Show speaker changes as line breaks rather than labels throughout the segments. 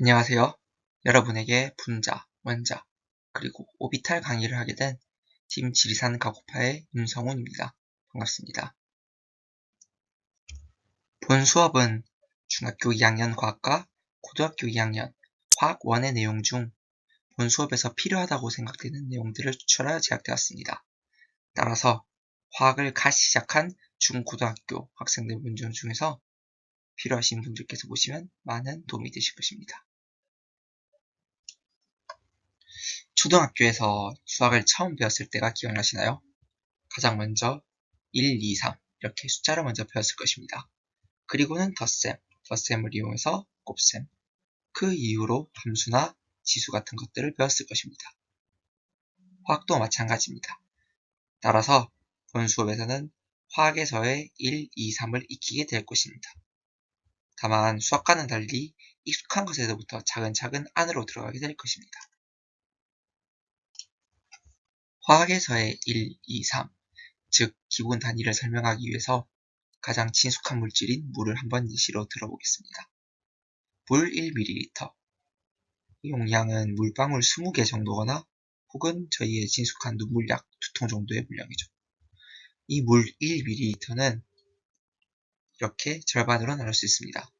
안녕하세요. 여러분에게 분자, 원자, 그리고 오비탈 강의를 하게 된 팀 지리산 가고파의 윤성훈입니다. 반갑습니다. 본 수업은 중학교 2학년 과학과 고등학교 2학년 화학 1의 내용 중 본 수업에서 필요하다고 생각되는 내용들을 추천하여 제작되었습니다. 따라서 화학을 갓 시작한 중고등학교 학생들 분들 중에서 필요하신 분들께서 보시면 많은 도움이 되실 것입니다. 초등학교에서 수학을 처음 배웠을 때가 기억나시나요? 가장 먼저 1, 2, 3 이렇게 숫자를 먼저 배웠을 것입니다. 그리고는 덧셈, 덧셈을 이용해서 곱셈, 그 이후로 함수나 지수 같은 것들을 배웠을 것입니다. 화학도 마찬가지입니다. 따라서 본 수업에서는 화학에서의 1, 2, 3을 익히게 될 것입니다. 다만 수학과는 달리 익숙한 것에서부터 차근차근 안으로 들어가게 될 것입니다. 화학에서의 1, 2, 3, 즉 기본 단위를 설명하기 위해서 가장 친숙한 물질인 물을 한번 예시로 들어보겠습니다. 물 1ml 용량은 물방울 20개 정도거나 혹은 저희의 친숙한 눈물약 두통 정도의 물량이죠. 이 물 1ml는 이렇게 절반으로 나눌 수 있습니다.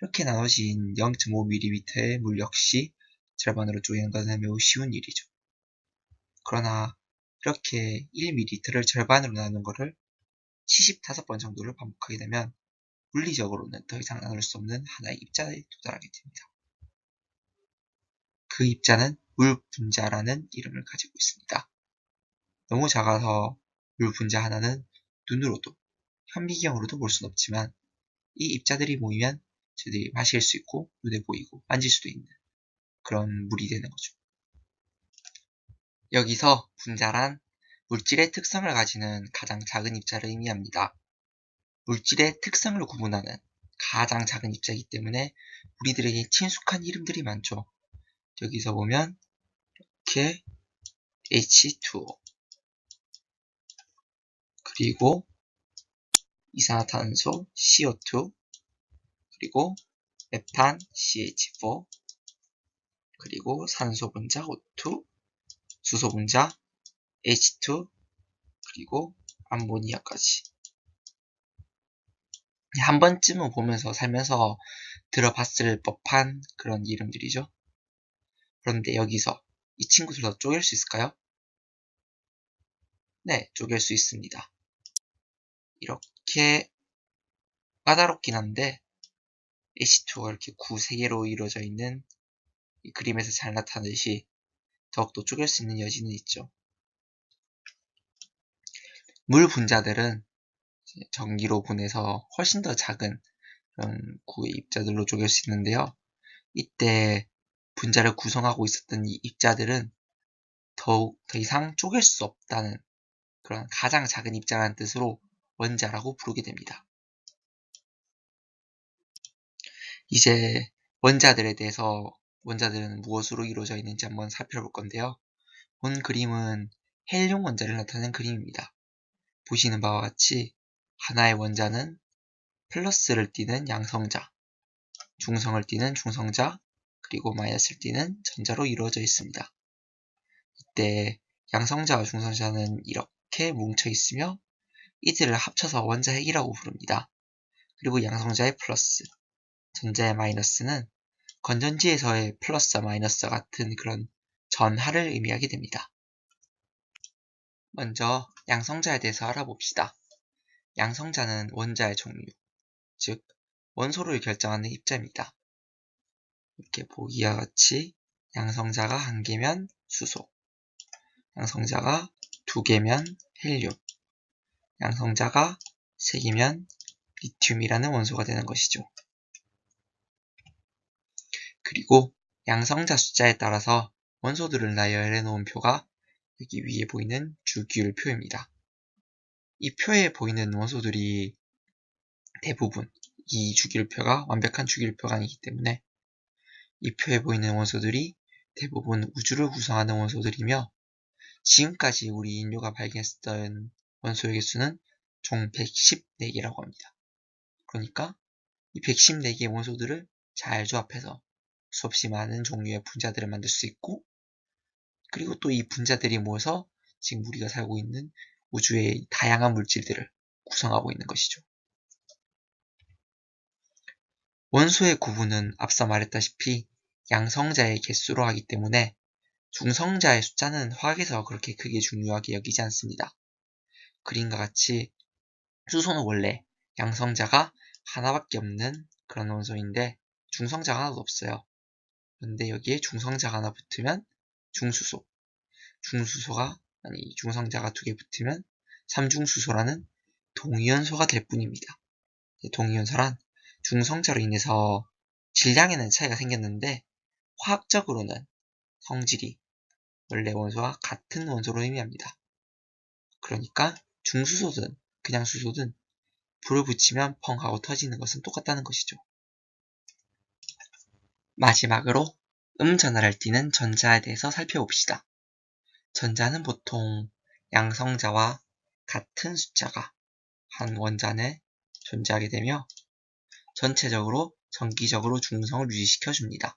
이렇게 나눠진 0.5ml의 물 역시 절반으로 것은 매우 쉬운 일이죠. 그러나 이렇게 1ml를 절반으로 나눈 것을 75번 정도를 반복하게 되면 물리적으로는 더 이상 나눌 수 없는 하나의 입자에 도달하게 됩니다. 그 입자는 물 분자라는 이름을 가지고 있습니다. 너무 작아서 물 분자 하나는 눈으로도 현미경으로도 볼 수는 없지만 이 입자들이 모이면 저희들이 마실 수 있고 눈에 보이고 만질 수도 있는 그런 물이 되는 거죠. 여기서 분자란 물질의 특성을 가지는 가장 작은 입자를 의미합니다. 물질의 특성을 구분하는 가장 작은 입자이기 때문에 우리들에게 친숙한 이름들이 많죠. 여기서 보면 이렇게 H2O 그리고 이산화탄소 CO2 그리고 메탄 CH4 그리고 산소 분자 O2 수소 분자 H2 그리고 암모니아까지 한 번쯤은 보면서 살면서 들어봤을 법한 그런 이름들이죠. 그런데 여기서 이 친구들도 쪼갤 수 있을까요? 네, 쪼갤 수 있습니다. 이렇게 까다롭긴 한데 H2가 이렇게 구 3개로 이루어져 있는 이 그림에서 잘 나타나듯이 더욱더 쪼갤 수 있는 여지는 있죠. 물 분자들은 전기로 분해서 훨씬 더 작은 그런 구의 입자들로 쪼갤 수 있는데요. 이때 분자를 구성하고 있었던 이 입자들은 더욱 더 이상 쪼갤 수 없다는 그런 가장 작은 입자라는 뜻으로 원자라고 부르게 됩니다. 이제 원자들에 대해서 원자들은 무엇으로 이루어져 있는지 한번 살펴볼 건데요. 본 그림은 헬륨 원자를 나타낸 그림입니다. 보시는 바와 같이 하나의 원자는 플러스를 띠는 양성자, 중성을 띠는 중성자, 그리고 마이너스를 띠는 전자로 이루어져 있습니다. 이때 양성자와 중성자는 이렇게 뭉쳐 있으며 이들을 합쳐서 원자 핵이라고 부릅니다. 그리고 양성자의 플러스, 전자의 마이너스는 건전지에서의 플러스와 마이너스 같은 그런 전하를 의미하게 됩니다. 먼저 양성자에 대해서 알아봅시다. 양성자는 원자의 종류, 즉 원소를 결정하는 입자입니다. 이렇게 보기와 같이 양성자가 한 개면 수소, 양성자가 두 개면 헬륨, 양성자가 세 개면 리튬이라는 원소가 되는 것이죠. 그리고 양성자 숫자에 따라서 원소들을 나열해 놓은 표가 여기 위에 보이는 주기율 표입니다. 이 표에 보이는 원소들이 대부분 이 주기율표가 완벽한 주기율표가 아니기 때문에 이 표에 보이는 원소들이 대부분 우주를 구성하는 원소들이며 지금까지 우리 인류가 발견했던 원소의 개수는 총 114개라고 합니다. 그러니까 이 114개의 원소들을 잘 조합해서 수없이 많은 종류의 분자들을 만들 수 있고 그리고 또 이 분자들이 모여서 지금 우리가 살고 있는 우주의 다양한 물질들을 구성하고 있는 것이죠. 원소의 구분은 앞서 말했다시피 양성자의 개수로 하기 때문에 중성자의 숫자는 화학에서 그렇게 크게 중요하게 여기지 않습니다. 그림과 같이 수소는 원래 양성자가 하나밖에 없는 그런 원소인데 중성자가 하나도 없어요. 그런데 여기에 중성자가 하나 붙으면 중수소, 중수소가 아니 중성자가 두 개 붙으면 삼중수소라는 동위원소가 될 뿐입니다. 동위원소란 중성자로 인해서 질량에는 차이가 생겼는데 화학적으로는 성질이 원래 원소와 같은 원소로 의미합니다. 그러니까 중수소든 그냥 수소든 불을 붙이면 펑 하고 터지는 것은 똑같다는 것이죠. 마지막으로 음전하를 띠는 전자에 대해서 살펴봅시다. 전자는 보통 양성자와 같은 숫자가 한 원자 내 존재하게 되며 전체적으로 정기적으로 중성을 유지시켜 줍니다.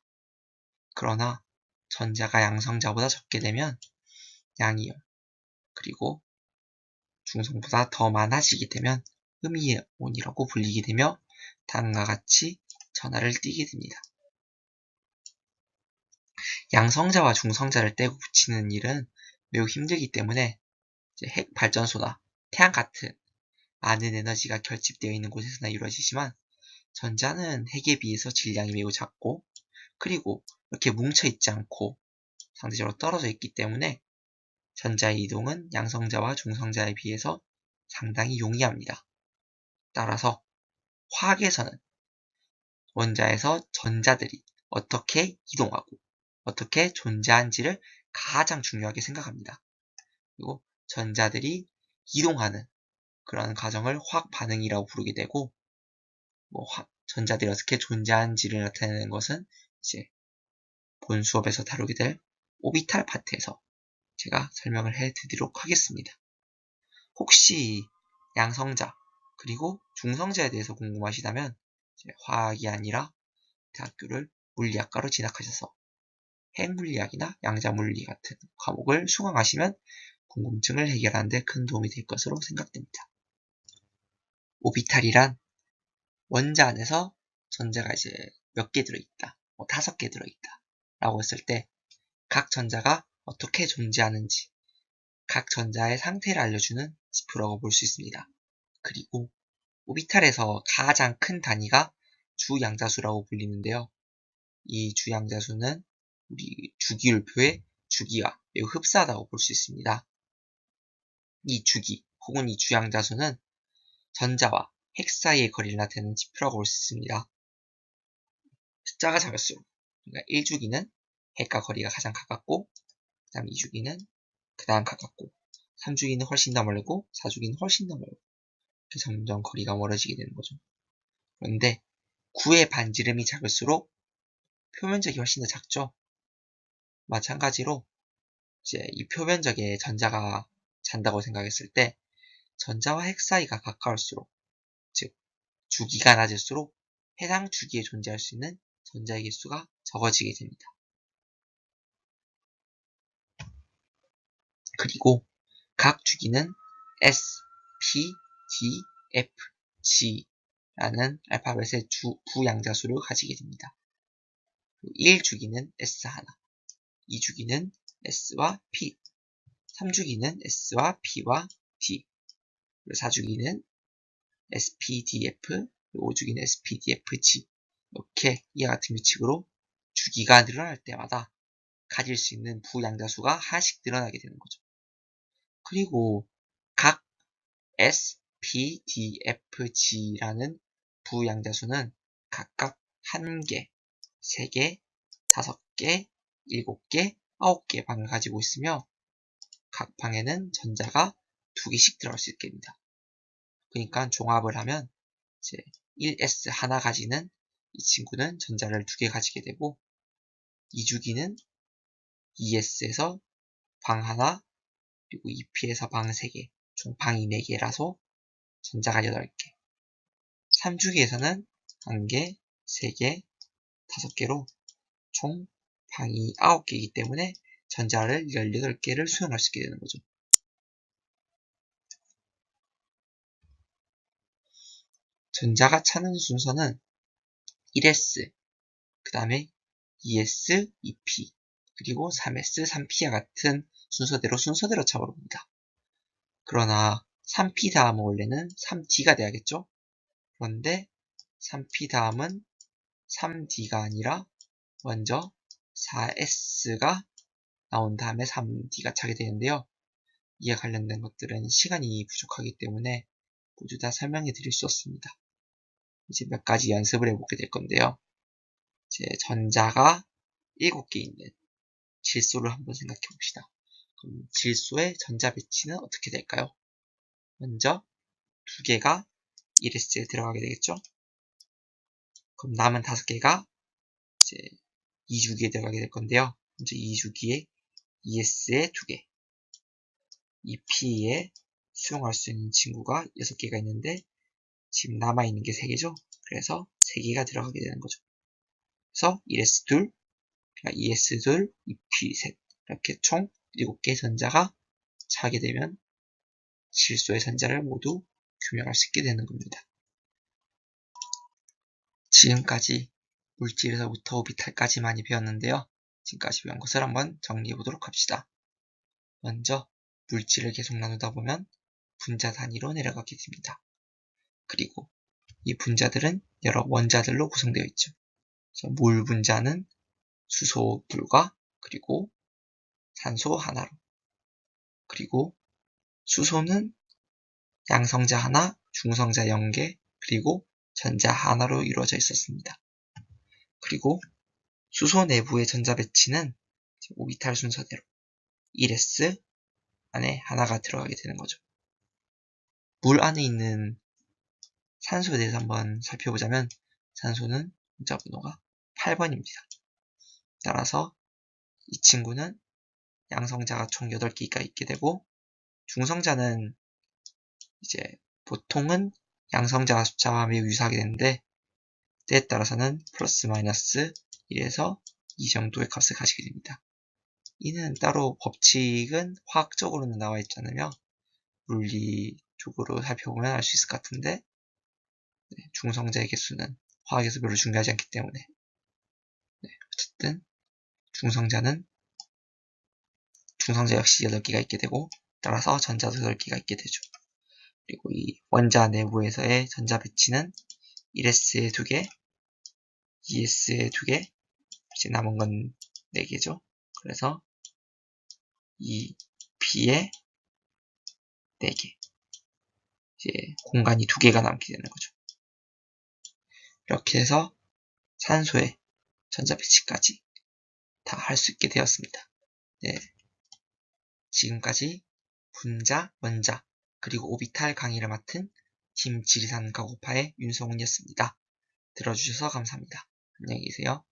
그러나 전자가 양성자보다 적게 되면 양이온 그리고 중성보다 더 많아지게 되면 음이온이라고 불리게 되며 다음과 같이 전하를 띠게 됩니다. 양성자와 중성자를 떼고 붙이는 일은 매우 힘들기 때문에 핵 발전소나 태양 같은 많은 에너지가 결집되어 있는 곳에서나 이루어지지만 전자는 핵에 비해서 질량이 매우 작고 그리고 이렇게 뭉쳐 있지 않고 상대적으로 떨어져 있기 때문에 전자의 이동은 양성자와 중성자에 비해서 상당히 용이합니다. 따라서 화학에서는 원자에서 전자들이 어떻게 이동하고 어떻게 존재한지를 가장 중요하게 생각합니다. 그리고 전자들이 이동하는 그런 과정을 화학 반응이라고 부르게 되고 뭐 화, 전자들이 어떻게 존재하는지를 나타내는 것은 이제 본 수업에서 다루게 될 오비탈 파트에서 제가 설명을 해 드리도록 하겠습니다. 혹시 양성자 그리고 중성자에 대해서 궁금하시다면 화학이 아니라 대학교를 물리학과로 진학하셔서 핵물리학이나 양자물리 같은 과목을 수강하시면 궁금증을 해결하는 데 큰 도움이 될 것으로 생각됩니다. 오비탈이란 원자 안에서 전자가 이제 몇 개 들어있다, 뭐 다섯 개 들어있다 라고 했을 때 각 전자가 어떻게 존재하는지 각 전자의 상태를 알려주는 지표라고 볼 수 있습니다. 그리고 오비탈에서 가장 큰 단위가 주양자수라고 불리는데요. 이 주양자수는 우리 주기율표의 주기와 매우 흡사하다고 볼 수 있습니다. 이 주기 혹은 이 주양자수는 전자와 핵 사이의 거리를 나타내는 지표라고 볼 수 있습니다. 숫자가 작을수록 그러니까 1주기는 핵과 거리가 가장 가깝고 그 다음 2주기는 그 다음 가깝고 3주기는 훨씬 더 멀고 4주기는 훨씬 더 멀고 이렇게 점점 거리가 멀어지게 되는 거죠. 그런데 9의 반지름이 작을수록 표면적이 훨씬 더 작죠. 마찬가지로 이제 이 표면적에 전자가 잔다고 생각했을 때 전자와 핵 사이가 가까울수록 즉 주기가 낮을수록 해당 주기에 존재할 수 있는 전자의 개수가 적어지게 됩니다. 그리고 각 주기는 S, P, D, F, G라는 알파벳의 주, 부양자수를 가지게 됩니다. 1주기는 S1, 2주기는 S와 P, 3주기는 S와 P와 D, 4주기는 SPDF, 5주기는 SPDFG 이렇게 이와 같은 규칙으로 주기가 늘어날 때마다 가질 수 있는 부양자수가 하나씩 늘어나게 되는 거죠. 그리고 각 SPDFG라는 부양자수는 각각 1개, 3개, 5개, 7개, 9개 방을 가지고 있으며 각 방에는 전자가 2개씩 들어갈 수 있게 됩니다. 그러니까 종합을 하면 이제 1s 하나 가지는 이 친구는 전자를 2개 가지게 되고 2주기는 2s에서 방 하나 그리고 2p에서 방 3개 총 방이 4개라서 전자가 8개 3주기에서는 1개, 3개, 5개로 총 방이 9개이기 때문에 전자를 18개를 수용할 수 있게 되는 거죠. 전자가 차는 순서는 1s, 그 다음에 2s, 2p, 그리고 3s, 3p와 같은 순서대로 순서대로 차오릅니다. 그러나 3p 다음은 원래는 3d가 돼야겠죠? 그런데 3p 다음은 3d가 아니라 먼저 4s가 나온 다음에 3d가 차게 되는데요. 이에 관련된 것들은 시간이 부족하기 때문에 모두 다 설명해 드릴 수 없습니다. 이제 몇 가지 연습을 해보게 될 건데요. 제 전자가 7개 있는 질소를 한번 생각해 봅시다. 그럼 질소의 전자 배치는 어떻게 될까요? 먼저 두 개가 1S에 들어가게 되겠죠? 그럼 남은 다섯 개가 이제 2주기에 들어가게 될 건데요. 먼저 2주기에 ES에 두 개, EP에 수용할 수 있는 친구가 6개가 있는데 지금 남아있는 게 3개죠? 그래서 3개가 들어가게 되는 거죠. 그래서 1S2, 그러니까 ES2, EP3 이렇게 총 7개 전자가 차게 되면 질소의 전자를 모두 규명할 수 있게 되는 겁니다. 지금까지 물질에서부터 오비탈까지 많이 배웠는데요. 지금까지 배운 것을 한번 정리해 보도록 합시다. 먼저 물질을 계속 나누다 보면 분자 단위로 내려가게 됩니다. 그리고 이 분자들은 여러 원자들로 구성되어 있죠. 물 분자는 수소 둘과 그리고 산소 하나로 그리고 수소는 양성자 하나, 중성자 0개, 그리고 전자 하나로 이루어져 있었습니다. 그리고 수소 내부의 전자 배치는 오비탈 순서대로 1s 안에 하나가 들어가게 되는 거죠. 물 안에 있는 산소에 대해서 한번 살펴보자면 산소는 문자 번호가 8번입니다. 따라서 이 친구는 양성자가 총 8개가 있게 되고 중성자는 이제 보통은 양성자 숫자와 매우 유사하게 되는데 때에 따라서는 플러스 마이너스 1에서 2 정도의 값을 가지게 됩니다. 이는 따로 법칙은 화학적으로는 나와 있잖아요. 물리적으로 살펴보면 알 수 있을 것 같은데 네, 중성자의 개수는 화학에서 별로 중요하지 않기 때문에 네, 어쨌든 중성자는 중성자 역시 8개가 있게 되고 따라서 전자도 8개가 있게 되죠. 그리고 이 원자 내부에서의 전자 배치는 1s에 2개, 2s에 2개, 이제 남은 건 4개죠. 그래서 이 B에 4개. 이제 공간이 2개가 남게 되는 거죠. 이렇게 해서 산소의 전자 배치까지 다 할 수 있게 되었습니다. 네. 지금까지 분자, 원자, 그리고 오비탈 강의를 맡은 팀 지리산 가고파의 윤성훈이었습니다. 들어주셔서 감사합니다. 안녕히 계세요.